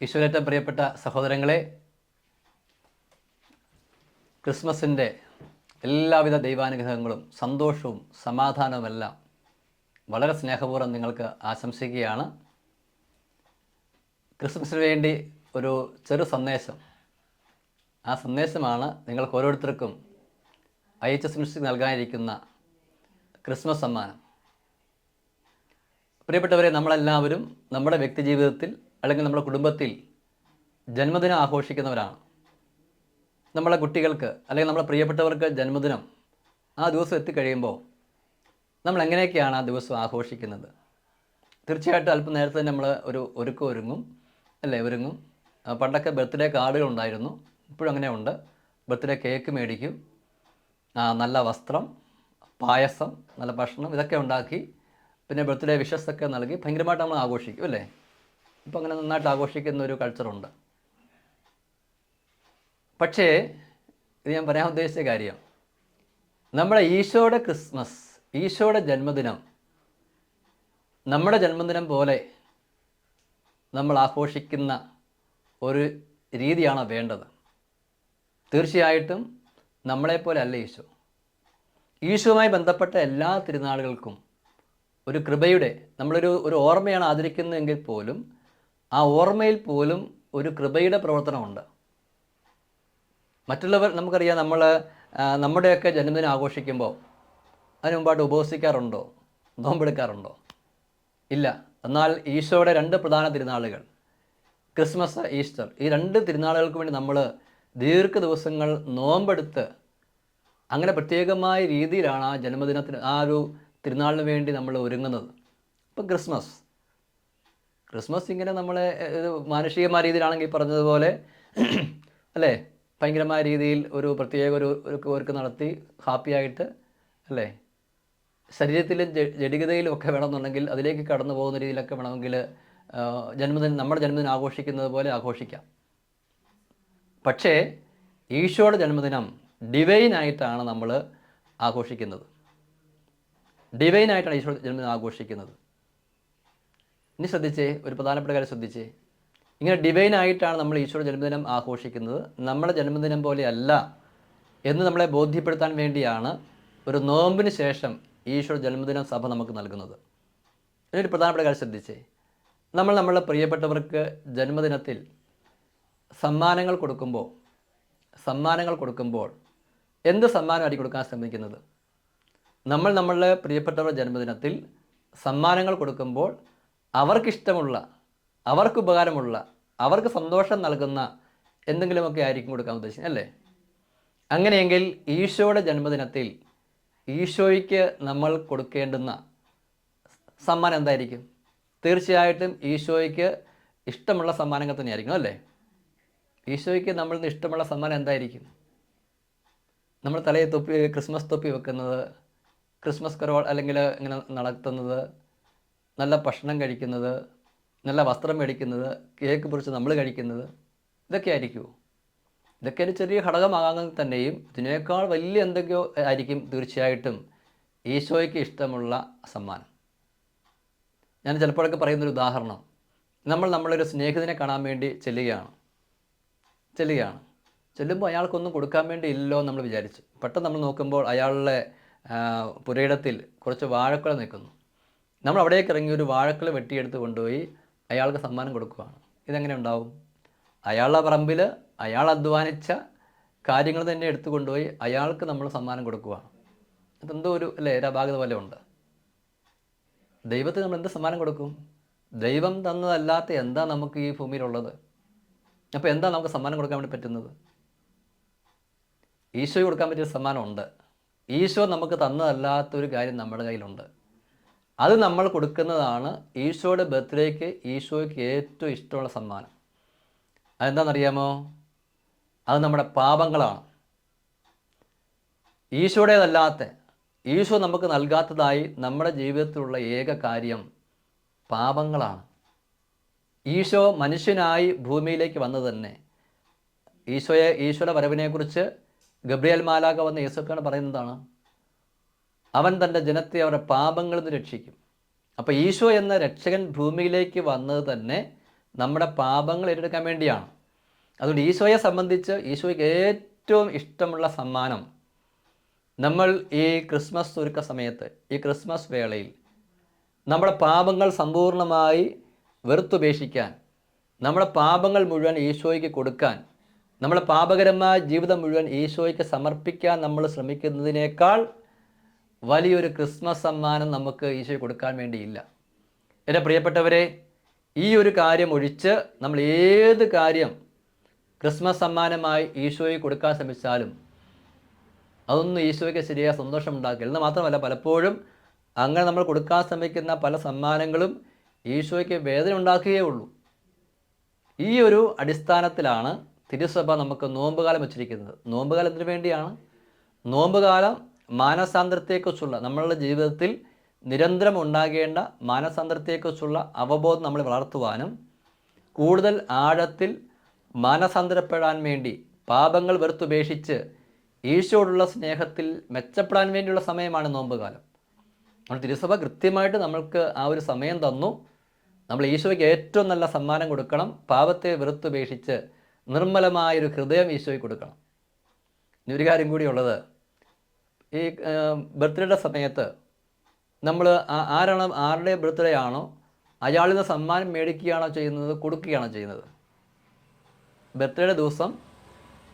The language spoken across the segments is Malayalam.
ഈശ്വരേറ്റം പ്രിയപ്പെട്ട സഹോദരങ്ങളെ ക്രിസ്മസിന്റെ എല്ലാവിധ ദൈവാനുഗ്രഹങ്ങളും സന്തോഷവും സമാധാനവുമെല്ലാം വളരെ സ്നേഹപൂർവം നിങ്ങൾക്ക് ആശംസിക്കുകയാണ്. ക്രിസ്മസിന് വേണ്ടി ഒരു ചെറു സന്ദേശം. ആ സന്ദേശമാണ് നിങ്ങൾക്ക് ഓരോരുത്തർക്കും ഐ എച്ച് എസ് മിനിസ്ട്രി നൽകാനിരിക്കുന്ന ക്രിസ്മസ് സമ്മാനം. പ്രിയപ്പെട്ടവരെ നമ്മളെല്ലാവരും നമ്മുടെ വ്യക്തി ജീവിതത്തിൽ അല്ലെങ്കിൽ നമ്മുടെ കുടുംബത്തിൽ ജന്മദിനം ആഘോഷിക്കുന്നവരാണ്. നമ്മളെ കുട്ടികൾക്ക് അല്ലെങ്കിൽ നമ്മളെ പ്രിയപ്പെട്ടവർക്ക് ജന്മദിനം ആ ദിവസം എത്തിക്കഴിയുമ്പോൾ നമ്മൾ എങ്ങനെയൊക്കെയാണ് ആ ദിവസം ആഘോഷിക്കുന്നത്? തീർച്ചയായിട്ടും അല്പം നേരത്തെ നമ്മൾ ഒരു ഒരുക്കം ഒരുങ്ങും അല്ലേ? ഒരുങ്ങും. പണ്ടൊക്കെ ബർത്ത്ഡേ കാർഡുകൾ ഉണ്ടായിരുന്നു. ഇപ്പോഴും അങ്ങനെ ഉണ്ട്. ബർത്ത്ഡേ കേക്ക് മേടിക്കും. നല്ല വസ്ത്രം പായസം നല്ല ഭക്ഷണം ഇതൊക്കെ ഉണ്ടാക്കി. പിന്നെ ബർത്ത്ഡേ വിഷസ് ഒക്കെ നൽകി ഭയങ്കരമായിട്ട് നമ്മൾ ആഘോഷിക്കും അല്ലേ? ഇപ്പം അങ്ങനെ നന്നായിട്ട് ആഘോഷിക്കുന്ന ഒരു കൾച്ചറുണ്ട് പക്ഷേ ഇത് ഞാൻ പറയാൻ ഉദ്ദേശിച്ച കാര്യം നമ്മുടെ ഈശോയുടെ ക്രിസ്മസ് ഈശോയുടെ ജന്മദിനം നമ്മുടെ ജന്മദിനം പോലെ നമ്മൾ ആഘോഷിക്കുന്ന ഒരു രീതിയാണ് വേണ്ടത്. തീർച്ചയായിട്ടും നമ്മളെപ്പോലെ അല്ല ഈശോ. ഈശോയുമായി ബന്ധപ്പെട്ട എല്ലാ തിരുനാളുകൾക്കും ഒരു കൃപയുടെ നമ്മളൊരു ഒരു ഓർമ്മയാണ് ആദരിക്കുന്നതെങ്കിൽ പോലും ആ ഓർമ്മയിൽ പോലും ഒരു കൃപയുടെ പ്രവർത്തനമുണ്ട്. മറ്റുള്ളവർ നമുക്കറിയാം നമ്മൾ നമ്മുടെയൊക്കെ ജന്മദിനം ആഘോഷിക്കുമ്പോൾ അതിന് മുമ്പായിട്ട് ഉപവസിക്കാറുണ്ടോ നോമ്പെടുക്കാറുണ്ടോ? ഇല്ല. എന്നാൽ ഈശോയുടെ രണ്ട് പ്രധാന തിരുനാളുകൾ ക്രിസ്മസ് ഈസ്റ്റർ ഈ രണ്ട് തിരുനാളുകൾക്ക് വേണ്ടി നമ്മൾ ദീർഘ ദിവസങ്ങൾ നോമ്പെടുത്ത് അങ്ങനെ പ്രത്യേകമായ രീതിയിലാണ് ആ ജന്മദിനത്തിന് ആ ഒരു തിരുനാളിന് വേണ്ടി നമ്മൾ ഒരുങ്ങുന്നത്. ഇപ്പം ക്രിസ്മസ് ക്രിസ്മസ് ഇങ്ങനെ നമ്മളെ മാനുഷികമായ രീതിയിലാണെങ്കിൽ പറഞ്ഞതുപോലെ അല്ലേ? ഭയങ്കരമായ രീതിയിൽ ഒരു പ്രത്യേക ഒരു ഒരുക്ക് നടത്തി ഹാപ്പിയായിട്ട് അല്ലേ? ശരീരത്തിലും ജടികതയിലും ഒക്കെ വേണമെന്നുണ്ടെങ്കിൽ അതിലേക്ക് കടന്നു പോകുന്ന രീതിയിലൊക്കെ വേണമെങ്കിൽ ജന്മദിനം നമ്മുടെ ജന്മദിനം ആഘോഷിക്കുന്നത് പോലെ ആഘോഷിക്കാം. പക്ഷേ ഈശോയുടെ ജന്മദിനം ഡിവൈനായിട്ടാണ് നമ്മൾ ആഘോഷിക്കുന്നത്. ഡിവൈനായിട്ടാണ് ഈശോയുടെ ജന്മദിനം ആഘോഷിക്കുന്നത്. ഇനി ശ്രദ്ധിച്ചേ ഒരു പ്രധാനപ്പെട്ട കാര്യം ശ്രദ്ധിച്ചേ. ഇങ്ങനെ ഡിവൈൻ ആയിട്ടാണ് നമ്മൾ ഈശോയുടെ ജന്മദിനം ആഘോഷിക്കുന്നത്. നമ്മുടെ ജന്മദിനം പോലെയല്ല എന്ന് നമ്മളെ ബോധ്യപ്പെടുത്താൻ വേണ്ടിയാണ് ഒരു നോമ്പിന് ശേഷം ഈശോയുടെ ജന്മദിനം സഭ നമുക്ക് നൽകുന്നത്. ഇതിനൊരു പ്രധാനപ്പെട്ട കാര്യം ശ്രദ്ധിച്ചേ. നമ്മൾ നമ്മളുടെ പ്രിയപ്പെട്ടവർക്ക് ജന്മദിനത്തിൽ സമ്മാനങ്ങൾ കൊടുക്കുമ്പോൾ സമ്മാനങ്ങൾ കൊടുക്കുമ്പോൾ എന്ത് സമ്മാനമായിരിക്കും കൊടുക്കാൻ ശ്രമിക്കുന്നത്? നമ്മൾ നമ്മളുടെ പ്രിയപ്പെട്ടവരുടെ ജന്മദിനത്തിൽ സമ്മാനങ്ങൾ കൊടുക്കുമ്പോൾ അവർക്കിഷ്ടമുള്ള അവർക്ക് ഉപകാരമുള്ള അവർക്ക് സന്തോഷം നൽകുന്ന എന്തെങ്കിലുമൊക്കെ ആയിരിക്കും കൊടുക്കാൻ ഉദ്ദേശിക്കുന്നത് അല്ലേ? അങ്ങനെയെങ്കിൽ ഈശോയുടെ ജന്മദിനത്തിൽ ഈശോയ്ക്ക് നമ്മൾ കൊടുക്കേണ്ടുന്ന സമ്മാനം എന്തായിരിക്കും? തീർച്ചയായിട്ടും ഈശോയ്ക്ക് ഇഷ്ടമുള്ള സമ്മാനങ്ങൾ തന്നെയായിരിക്കും അല്ലേ? ഈശോയ്ക്ക് നമ്മൾ ഇഷ്ടമുള്ള സമ്മാനം എന്തായിരിക്കും? നമ്മൾ തലയിൽ തൊപ്പി ക്രിസ്മസ് തൊപ്പി വെക്കുന്നത് ക്രിസ്മസ് കരോൾ അല്ലെങ്കിൽ ഇങ്ങനെ നടത്തുന്നത് നല്ല ഭക്ഷണം കഴിക്കുന്നത് നല്ല വസ്ത്രം മേടിക്കുന്നത് കേക്ക് പൊറിച്ച് നമ്മൾ കഴിക്കുന്നത് ഇതൊക്കെ ആയിരിക്കുമോ ഇതൊക്കെ ഒരു ചെറിയ ഘടകമാകാമെങ്കിൽ തന്നെയും ഇതിനേക്കാൾ വലിയ എന്തൊക്കെയോ ആയിരിക്കും തീർച്ചയായിട്ടും ഈശോയ്ക്ക് ഇഷ്ടമുള്ള സമ്മാനം. ഞാൻ ചിലപ്പോഴൊക്കെ പറയുന്നൊരു ഉദാഹരണം. നമ്മൾ നമ്മളൊരു സ്നേഹിതനെ കാണാൻ വേണ്ടി ചെല്ലുകയാണ്. ചെല്ലുകയാണ്. ചെല്ലുമ്പോൾ അയാൾക്കൊന്നും കൊടുക്കാൻ വേണ്ടി എന്ന് നമ്മൾ വിചാരിച്ചു. പെട്ടെന്ന് നമ്മൾ നോക്കുമ്പോൾ അയാളുടെ പുരയിടത്തിൽ കുറച്ച് വാഴക്കുല നിൽക്കുന്നു. നമ്മൾ അവിടേക്ക് ഇറങ്ങി ഒരു വാഴക്കൾ വെട്ടിയെടുത്ത് കൊണ്ടുപോയി അയാൾക്ക് സമ്മാനം കൊടുക്കുകയാണ് ഇതെങ്ങനെ ഉണ്ടാവും? അയാളുടെ പറമ്പിൽ അയാൾ അധ്വാനിച്ച കാര്യങ്ങൾ തന്നെ എടുത്തു കൊണ്ടുപോയി അയാൾക്ക് നമ്മൾ സമ്മാനം കൊടുക്കുകയാണ് അതെന്തോ ഒരു അല്ലേ രാഭാഗത പോലെ ഉണ്ട്. ദൈവത്തിന് നമ്മൾ എന്ത് സമ്മാനം കൊടുക്കും? ദൈവം തന്നതല്ലാത്ത എന്താ നമുക്ക് ഈ ഭൂമിയിലുള്ളത്? അപ്പോൾ എന്താ നമുക്ക് സമ്മാനം കൊടുക്കാൻ വേണ്ടി പറ്റുന്നത്? ഈശോയ്ക്ക് കൊടുക്കാൻ പറ്റിയ സമ്മാനമുണ്ട് ഈശോ നമുക്ക് തന്നതല്ലാത്തൊരു കാര്യം നമ്മുടെ കയ്യിലുണ്ട്. അത് നമ്മൾ കൊടുക്കുന്നതാണ് ഈശോയുടെ ബർത്ത്ഡേക്ക് ഈശോയ്ക്ക് ഏറ്റവും ഇഷ്ടമുള്ള സമ്മാനം. അതെന്താണെന്നറിയാമോ? അത് നമ്മുടെ പാപങ്ങളാണ്. ഈശോയുടേതല്ലാത്ത ഈശോ നമുക്ക് നൽകാത്തതായി നമ്മുടെ ജീവിതത്തിലുള്ള ഏക കാര്യം പാപങ്ങളാണ്. ഈശോ മനുഷ്യനായി ഭൂമിയിലേക്ക് വന്നത് തന്നെ. ഈശോയെ ഈശോയുടെ വരവിനെക്കുറിച്ച് ഗബ്രിയൽ മാലാക വന്ന യേശുക്കാണ് പറയുന്നതാണ്. അവൻ തന്റെ ജനത്തെ അവരുടെ പാപങ്ങളിൽ നിന്ന് രക്ഷിക്കും. അപ്പോൾ ഈശോ എന്ന രക്ഷകൻ ഭൂമിയിലേക്ക് വന്നത് തന്നെ നമ്മുടെ പാപങ്ങൾ ഏറ്റെടുക്കാൻ വേണ്ടിയാണ്. അതുകൊണ്ട് ഈശോയെ സംബന്ധിച്ച് ഈശോയ്ക്ക് ഏറ്റവും ഇഷ്ടമുള്ള സമ്മാനം നമ്മൾ ഈ ക്രിസ്മസ് ഒരുക്ക സമയത്ത് ഈ ക്രിസ്മസ് വേളയിൽ നമ്മുടെ പാപങ്ങൾ സമ്പൂർണമായി വെറുത്തുപേക്ഷിക്കാൻ നമ്മുടെ പാപങ്ങൾ മുഴുവൻ ഈശോയ്ക്ക് കൊടുക്കാൻ നമ്മുടെ പാപകരമായ ജീവിതം മുഴുവൻ ഈശോയ്ക്ക് സമർപ്പിക്കാൻ നമ്മൾ ശ്രമിക്കുന്നതിനേക്കാൾ വലിയൊരു ക്രിസ്മസ് സമ്മാനം നമുക്ക് ഈശോ കൊടുക്കാൻ വേണ്ടിയില്ല. എന്റെ പ്രിയപ്പെട്ടവരെ ഈ ഒരു കാര്യം ഒഴിച്ച് നമ്മൾ ഏത് കാര്യം ക്രിസ്മസ് സമ്മാനമായി ഈശോയ്ക്ക് കൊടുക്കാൻ ശ്രമിച്ചാലും അതൊന്നും ഈശോയ്ക്ക് ശരിയായ സന്തോഷം ഉണ്ടാക്കില്ല. എന്ന് മാത്രമല്ല പലപ്പോഴും അങ്ങനെ നമ്മൾ കൊടുക്കാൻ ശ്രമിക്കുന്ന പല സമ്മാനങ്ങളും ഈശോയ്ക്ക് വേദന ഉണ്ടാക്കുകയേ ഉള്ളൂ. ഈ ഒരു അടിസ്ഥാനത്തിലാണ് തിരുസഭ നമുക്ക് നോമ്പുകാലം വച്ചിരിക്കുന്നത്. നോമ്പുകാലം എന്തിനു വേണ്ടിയാണ്? നോമ്പുകാലം മാനസാന്തരത്തെക്കുറിച്ചുള്ള നമ്മളുടെ ജീവിതത്തിൽ നിരന്തരം ഉണ്ടാകേണ്ട മാനസാന്തരത്തെക്കുറിച്ചുള്ള അവബോധം നമ്മൾ വളർത്തുവാനും കൂടുതൽ ആഴത്തിൽ മാനസാന്തരപ്പെടാൻ വേണ്ടി പാപങ്ങൾ വെറുത്തുപേക്ഷിച്ച് ഈശോടുള്ള സ്നേഹത്തിൽ മെച്ചപ്പെടാൻ വേണ്ടിയുള്ള സമയമാണ് നോമ്പുകാലം. നമ്മൾ തിരുസഭ കൃത്യമായിട്ട് നമ്മൾക്ക് ആ ഒരു സമയം തന്നു. നമ്മൾ ഈശോയ്ക്ക് ഏറ്റവും നല്ല സമ്മാനം കൊടുക്കണം. പാപത്തെ വെറുത്തുപേക്ഷിച്ച് നിർമ്മലമായൊരു ഹൃദയം ഈശോയ്ക്ക് കൊടുക്കണം. ഇനി ഒരു കാര്യം കൂടിയുള്ളത് ഈ ബർത്ത്ഡേയുടെ സമയത്ത് നമ്മൾ ആരാണ് ആരുടെ ബർത്ത്ഡേ ആണോ അയാളിൽ നിന്ന് സമ്മാനം മേടിക്കുകയാണോ ചെയ്യുന്നത് കൊടുക്കുകയാണോ ചെയ്യുന്നത്? ബർത്ത്ഡേയുടെ ദിവസം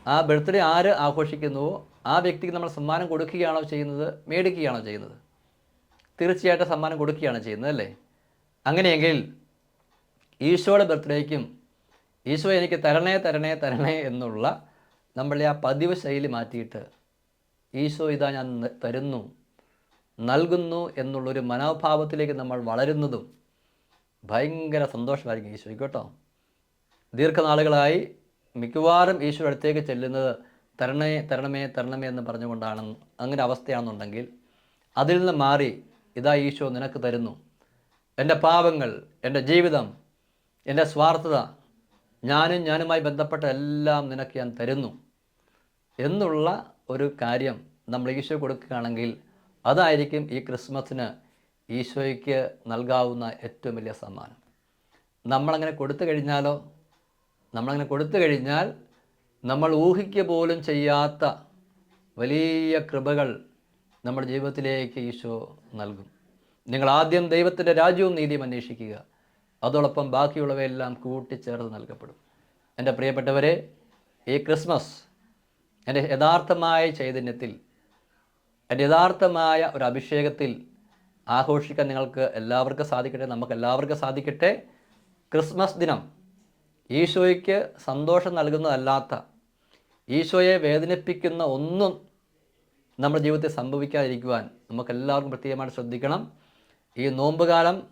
ആ ബർത്ത്ഡേ ആര് ആഘോഷിക്കുന്നുവോ ആ വ്യക്തിക്ക് നമ്മൾ സമ്മാനം കൊടുക്കുകയാണോ ചെയ്യുന്നത് മേടിക്കുകയാണോ ചെയ്യുന്നത്? തീർച്ചയായിട്ടും സമ്മാനം കൊടുക്കുകയാണ് ചെയ്യുന്നത് അല്ലേ? അങ്ങനെയെങ്കിൽ ഈശോയുടെ ബർത്ത്ഡേക്കും ഈശോ എനിക്ക് തരണേ തരണേ തരണേ എന്നുള്ള നമ്മളുടെ ആ പതിവ് ശൈലി മാറ്റിയിട്ട് ഈശോ ഇതാ ഞാൻ തരുന്നു നൽകുന്നു എന്നുള്ളൊരു മനോഭാവത്തിലേക്ക് നമ്മൾ വളരുന്നതും ഭയങ്കര സന്തോഷമായിരിക്കും ഈശോയ്ക്ക് കേട്ടോ. ദീർഘനാളുകളായി മിക്കവാറും ഈശോ അടുത്തേക്ക് ചെല്ലുന്നത് തരണേ തരണമേ തരണമേ എന്ന് പറഞ്ഞുകൊണ്ടാണ് അങ്ങനെ അവസ്ഥയാണെന്നുണ്ടെങ്കിൽ അതിൽ നിന്ന് മാറി ഇതാ ഈശോ നിനക്ക് തരുന്നു. എന്റെ പാപങ്ങൾ എന്റെ ജീവിതം എന്റെ സ്വാർത്ഥത ഞാനും ഞാനുമായി ബന്ധപ്പെട്ട എല്ലാം നിനക്ക് ഞാൻ തരുന്നു. എന്നുള്ള ഒരു കാര്യം നമ്മൾ ഈശോ കൊടുക്കുകയാണെങ്കിൽ അതായിരിക്കും ഈ ക്രിസ്മസിന് ഈശോയ്ക്ക് നൽകാവുന്ന ഏറ്റവും വലിയ സമ്മാനം. നമ്മളങ്ങനെ കൊടുത്തു കഴിഞ്ഞാലോ? നമ്മളങ്ങനെ കൊടുത്തു കഴിഞ്ഞാൽ നമ്മൾ ഊഹിക്കുക പോലും ചെയ്യാത്ത വലിയ കൃപകൾ നമ്മുടെ ജീവിതത്തിലേക്ക് ഈശോ നൽകും. നിങ്ങൾ ആദ്യം ദൈവത്തിന്റെ രാജ്യവും നീതിയും അന്വേഷിക്കുക. അതോടൊപ്പം ബാക്കിയുള്ളവയെല്ലാം കൂട്ടിച്ചേർത്ത് നൽകപ്പെടും. എന്റെ പ്രിയപ്പെട്ടവരെ ഈ ക്രിസ്മസ് എന്റെ യഥാർത്ഥമായ ചൈതന്യത്തിൽ എന്റെ യഥാർത്ഥമായ ഒരു അഭിഷേകത്തിൽ ആഘോഷിക്കാൻ നിങ്ങൾക്ക് എല്ലാവർക്കും സാധിക്കട്ടെ. നമുക്ക് എല്ലാവർക്കും സാധിക്കട്ടെ. ക്രിസ്മസ് ദിനം ഈശോയ്ക്ക് സന്തോഷം നൽകുന്നതല്ലാത്ത ഈശോയെ വേദനിപ്പിക്കുന്ന ഒന്നും നമ്മുടെ ജീവിതത്തിൽ സംഭവിക്കാതിരിക്കുവാൻ നമുക്കെല്ലാവർക്കും പ്രത്യേകമായിട്ട് ശ്രദ്ധിക്കണം. ഈ നോമ്പുകാലം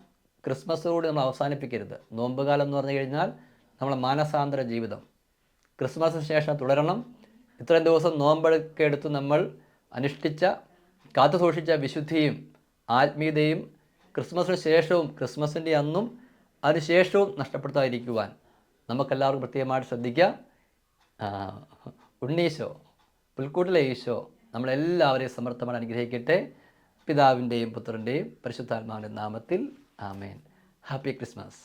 ക്രിസ്മസോട് നമ്മൾ അവസാനിപ്പിക്കരുത്. നോമ്പുകാലം എന്ന് പറഞ്ഞു കഴിഞ്ഞാൽ നമ്മളെ മാനസാന്തര ജീവിതം. ക്രിസ്മസിന് ശേഷം തുടരണം. ഇത്രയും ദിവസം നോമ്പൊക്കെ എടുത്ത് നമ്മൾ അനുഷ്ഠിച്ച കാത്തു സൂക്ഷിച്ച വിശുദ്ധിയും ആത്മീയതയും ക്രിസ്മസിന് ശേഷവും ക്രിസ്മസിന്റെ അന്നും അതിനുശേഷവും നഷ്ടപ്പെടുത്താതിരിക്കുവാൻ നമുക്കെല്ലാവർക്കും പ്രത്യേകമായിട്ട് ശ്രദ്ധിക്കാം. ഉണ്ണീശോ പുൽക്കൂട്ടിലെ ഈശോ നമ്മളെല്ലാവരെയും സമർത്ഥമായി അനുഗ്രഹിക്കട്ടെ. പിതാവിന്റെയും പുത്രന്റെയും പരിശുദ്ധാത്മാവിന്റെ നാമത്തിൽ ആമേൻ. Happy Christmas.